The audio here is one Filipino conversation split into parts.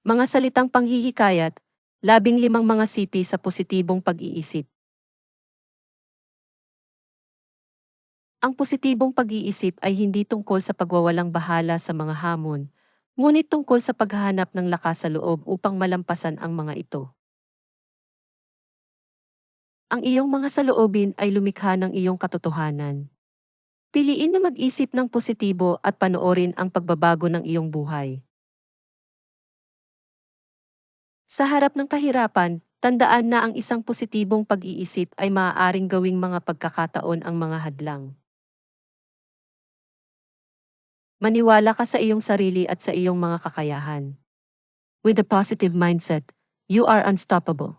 Mga salitang panghihikayat, labing limang mga sipi sa positibong pag-iisip. Ang positibong pag-iisip ay hindi tungkol sa pagwawalang bahala sa mga hamon, ngunit tungkol sa paghahanap ng lakas sa loob upang malampasan ang mga ito. Ang iyong mga saloobin ay lumikha ng iyong katotohanan. Piliin na mag-isip ng positibo at panoorin ang pagbabago ng iyong buhay. Sa harap ng kahirapan, tandaan na ang isang positibong pag-iisip ay maaaring gawing mga pagkakataon ang mga hadlang. Maniwala ka sa iyong sarili at sa iyong mga kakayahan. With a positive mindset, you are unstoppable.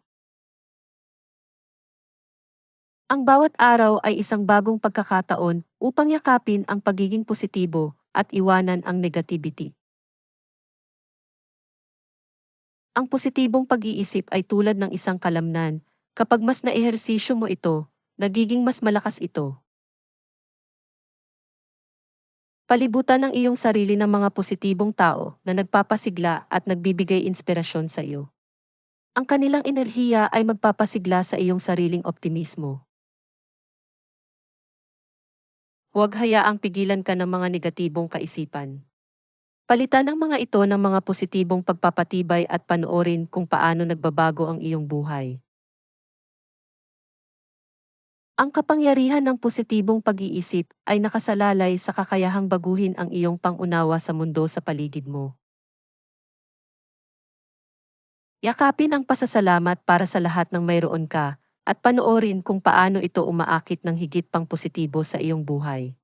Ang bawat araw ay isang bagong pagkakataon upang yakapin ang pagiging positibo at iwanan ang negativity. Ang positibong pag-iisip ay tulad ng isang kalamnan. Kapag mas naehersisyo mo ito, nagiging mas malakas ito. Palibutan ng iyong sarili ng mga positibong tao na nagpapasigla at nagbibigay inspirasyon sa iyo. Ang kanilang enerhiya ay magpapasigla sa iyong sariling optimismo. Huwag hayaang pigilan ka ng mga negatibong kaisipan. Palitan ang mga ito ng mga positibong pagpapatibay at panoorin kung paano nagbabago ang iyong buhay. Ang kapangyarihan ng positibong pag-iisip ay nakasalalay sa kakayahang baguhin ang iyong pangunawa sa mundo sa paligid mo. Yakapin ang pasasalamat para sa lahat ng mayroon ka, at panoorin kung paano ito umaakit ng higit pang positibo sa iyong buhay.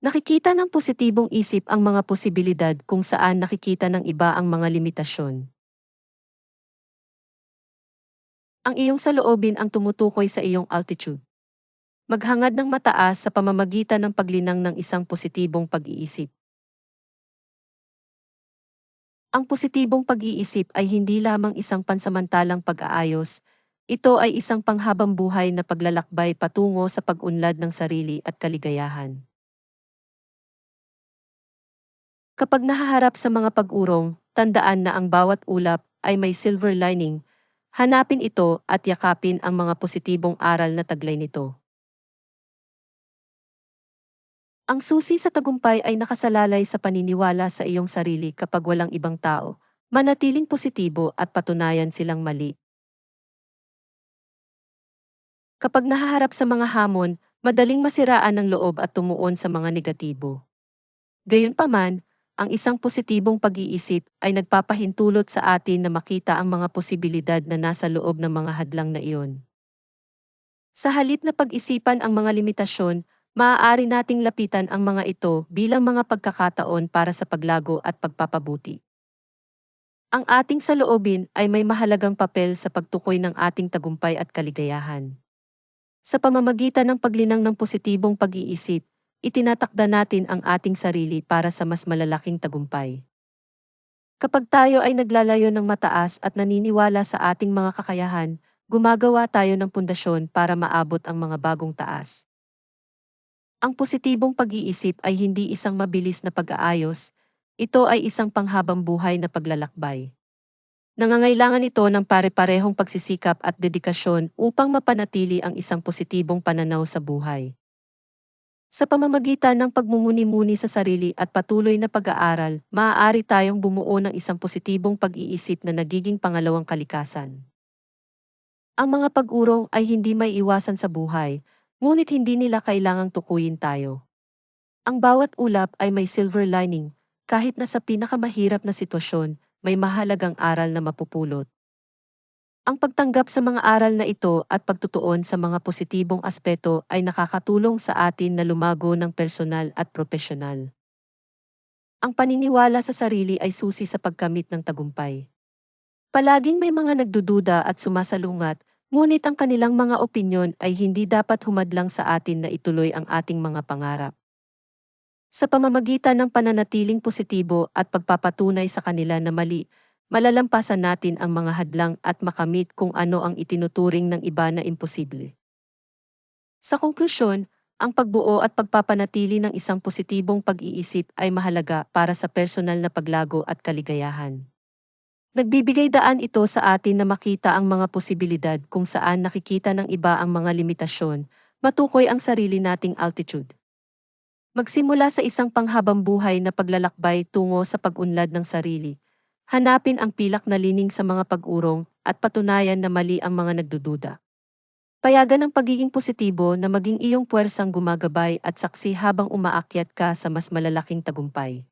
Nakikita ng positibong isip ang mga posibilidad kung saan nakikita ng iba ang mga limitasyon. Ang iyong saloobin ang tumutukoy sa iyong altitude. Maghangad ng mataas sa pamamagitan ng paglinang ng isang positibong pag-iisip. Ang positibong pag-iisip ay hindi lamang isang pansamantalang pag-aayos, ito ay isang panghabang buhay na paglalakbay patungo sa pag-unlad ng sarili at kaligayahan. Kapag nahaharap sa mga pag-urong, tandaan na ang bawat ulap ay may silver lining Hanapin ito at yakapin ang mga positibong aral na taglay nito. Ang susi sa tagumpay ay nakasalalay sa paniniwala sa iyong sarili kapag walang ibang tao, manatiling positibo at patunayan silang mali. Kapag nahaharap sa mga hamon, madaling masiraan ng loob at tumuon sa mga negatibo. Gayunpaman, ang isang positibong pag-iisip ay nagpapahintulot sa atin na makita ang mga posibilidad na nasa loob ng mga hadlang na iyon. Sa halip na pag-isipan ang mga limitasyon, maaari nating lapitan ang mga ito bilang mga pagkakataon para sa paglago at pagpapabuti. Ang ating saloobin ay may mahalagang papel sa pagtukoy ng ating tagumpay at kaligayahan. Sa pamamagitan ng paglinang ng positibong pag-iisip, itinatakda natin ang ating sarili para sa mas malalaking tagumpay. Kapag tayo ay naglalayo ng mataas at naniniwala sa ating mga kakayahan, gumagawa tayo ng pundasyon para maabot ang mga bagong taas. Ang positibong pag-iisip ay hindi isang mabilis na pag-aayos, ito ay isang panghabang buhay na paglalakbay. Nangangailangan ito ng pare-parehong pagsisikap at dedikasyon upang mapanatili ang isang positibong pananaw sa buhay. Sa pamamagitan ng pagmumuni-muni sa sarili at patuloy na pag-aaral, maaari tayong bumuo ng isang positibong pag-iisip na nagiging pangalawang kalikasan. Ang mga pag-urong ay hindi may iwasan sa buhay, ngunit hindi nila kailangang tukuyin tayo. Ang bawat ulap ay may silver lining, kahit na sa pinakamahirap na sitwasyon, may mahalagang aral na mapupulot. Ang pagtanggap sa mga aral na ito at pagtutuon sa mga positibong aspeto ay nakakatulong sa atin na lumago ng personal at profesional. Ang paniniwala sa sarili ay susi sa pagkamit ng tagumpay. Palaging may mga nagdududa at sumasalungat, ngunit ang kanilang mga opinyon ay hindi dapat humadlang sa atin na ituloy ang ating mga pangarap. Sa pamamagitan ng pananatiling positibo at pagpapatunay sa kanila na mali, malalampasan natin ang mga hadlang at makamit kung ano ang itinuturing ng iba na imposible. Sa konklusyon, Ang pagbuo at pagpapanatili ng isang positibong pag-iisip ay mahalaga para sa personal na paglago at kaligayahan. Nagbibigay daan ito sa atin na makita ang mga posibilidad kung saan nakikita ng iba ang mga limitasyon, matukoy ang sarili nating altitude. Magsimula sa isang panghabang buhay na paglalakbay tungo sa pag-unlad ng sarili. Hanapin ang pilak na lining sa mga pag-urong at patunayan na mali ang mga nagdududa. Payagan ang pagiging positibo na maging iyong puwersang gumagabay at saksi habang umaakyat ka sa mas malalaking tagumpay.